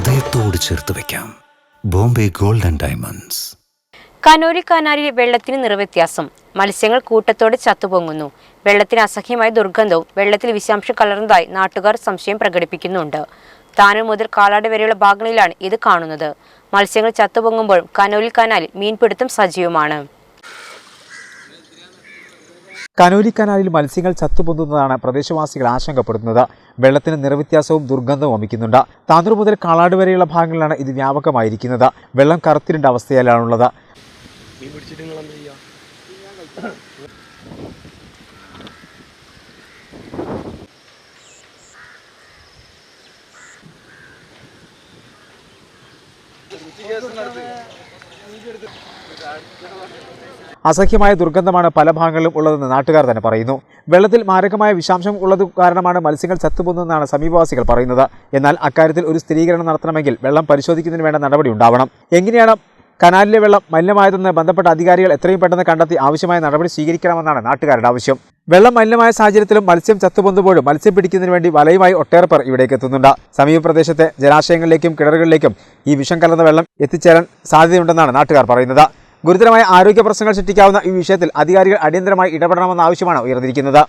ഹൃദയത്തോട് ചേർത്ത് വെക്കാം. Bombay gold and diamonds. Canoly കനാലിൽ വെള്ളത്തിന് നിറവ്യത്യാസം. മത്സ്യങ്ങൾ കൂട്ടത്തോടെ ചത്തുപൊങ്ങുന്നു. വെള്ളത്തിന് അസഹ്യമായ ദുർഗന്ധവും വെള്ളത്തിൽ വിഷാംശം കലർന്നതായി നാട്ടുകാർ സംശയം പ്രകടിപ്പിക്കുന്നുണ്ട്. താനൂർ മുതൽ കാലാട് വരെയുള്ള ഭാഗങ്ങളിലാണ് ഇത് കാണുന്നത്. മത്സ്യങ്ങൾ ചത്തുപൊങ്ങുമ്പോഴും കനോലി കനാലിൽ മീൻപിടുത്തം സജീവമാണ്. കനോലി കനാലിൽ മത്സ്യങ്ങൾ ചത്തുപൊന്തുന്നതാണ് പ്രദേശവാസികൾ ആശങ്കപ്പെടുന്നത് വെള്ളത്തിന് നിറവ്യത്യാസവും ദുർഗന്ധവും വമിക്കുന്നുണ്ട്. താന്നൂർ മുതൽ കാളാട് വരെയുള്ള ഭാഗങ്ങളിലാണ് ഇത് വ്യാപകമായിരിക്കുന്നത്. വെള്ളം കറുത്തിരണ്ട അവസ്ഥയിലാണുള്ളത്. അസഹ്യമായ ദുർഗന്ധമാണ് പല ഭാഗങ്ങളിലും ഉള്ളതെന്ന് നാട്ടുകാർ തന്നെ പറയുന്നു. വെള്ളത്തിൽ മാരകമായ വിഷാംശം ഉള്ളത് കാരണമാണ് മത്സ്യങ്ങൾ ചത്തുപോകുന്നതെന്നാണ് സമീപവാസികൾ പറയുന്നത്. എന്നാൽ അക്കാര്യത്തിൽ ഒരു സ്ഥിരീകരണം നടത്തണമെങ്കിൽ വെള്ളം പരിശോധിക്കുന്നതിന് വേണ്ട നടപടി ഉണ്ടാവണം. എങ്ങനെയാണ് കനാലിലെ വെള്ളം മലിനമായതെന്ന് ബന്ധപ്പെട്ട അധികാരികൾ എത്രയും പെട്ടെന്ന് കണ്ടെത്തി ആവശ്യമായ നടപടി സ്വീകരിക്കണമെന്നാണ് നാട്ടുകാരുടെ ആവശ്യം. വെള്ളം മലിനമായ സാഹചര്യത്തിലും മത്സ്യം ചത്തുപൊന്തുമ്പോഴും മത്സ്യം പിടിക്കുന്നതിന് വേണ്ടി വലയുമായി ഒട്ടേറെ പേർ ഇവിടേക്ക് എത്തുന്നുണ്ട്. സമീപ പ്രദേശത്തെ ജലാശയങ്ങളിലേക്കും കിണറുകളിലേക്കും ഈ വിഷം കലർന്ന വെള്ളം എത്തിച്ചേരാൻ സാധ്യതയുണ്ടെന്നാണ് നാട്ടുകാർ പറയുന്നത്. ഗുരുതരമായ ആരോഗ്യ പ്രശ്നങ്ങൾ സൃഷ്ടിക്കാവുന്ന ഈ വിഷയത്തിൽ അധികാരികൾ അടിയന്തരമായി ഇടപെടണമെന്ന ആവശ്യമാണ് ഉയർന്നിരിക്കുന്നത്.